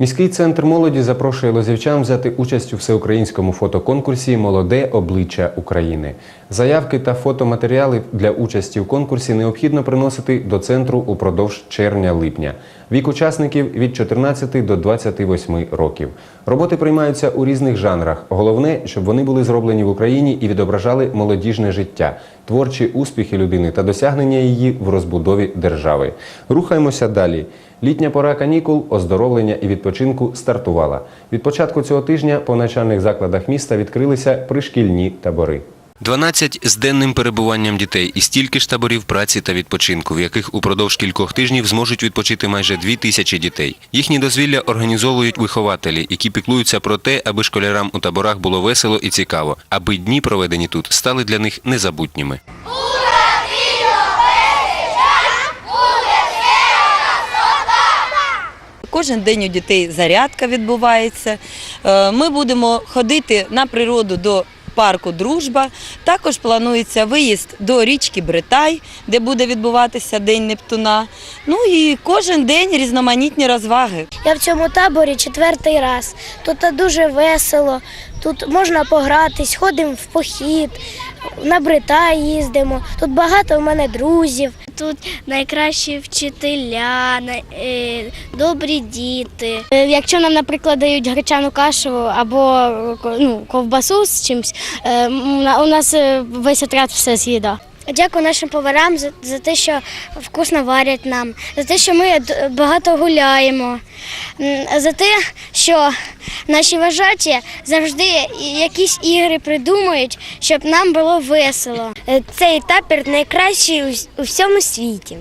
Міський центр молоді запрошує лозівчан взяти участь у всеукраїнському фотоконкурсі Молоде обличчя України. Заявки та фотоматеріали для участі у конкурсі необхідно приносити до центру упродовж червня-липня. Вік учасників від 14 до 28 років. Роботи приймаються у різних жанрах. Головне, щоб вони були зроблені в Україні і відображали молодіжне життя, творчі успіхи людини та досягнення її в розбудові держави. Рухаємося далі. Літня пора канікул, оздоровлення і відпочинку стартувала. Від початку цього тижня по навчальних закладах міста відкрилися пришкільні табори. 12 з денним перебуванням дітей і стільки ж таборів праці та відпочинку, в яких упродовж кількох тижнів зможуть відпочити майже дві тисячі дітей. Їхні дозвілля організовують вихователі, які піклуються про те, аби школярам у таборах було весело і цікаво, аби дні, проведені тут, стали для них незабутніми. Кожен день у дітей зарядка відбувається. Е, Ми будемо ходити на природу до парку Дружба. Також планується виїзд до річки Бритай, де буде відбуватися День Нептуна. Ну і кожен день різноманітні розваги. Я в цьому таборі четвертий раз. Тут дуже весело, тут можна погратись, ходимо в похід, на брита їздимо. Тут багато в мене друзів. Тут найкращі вчителя, е, добрі діти. Е, Якщо нам, наприклад, дають гречану кашу або ну, ковбасу з чимось, е, у нас весь отряд все з'їда. Дякую нашим поварам за, за те, що вкусно варять нам, за те, що ми багато гуляємо, за те, що наші вважачі завжди якісь ігри придумують, щоб нам було весело. Цей табір найкращий у всьому світі.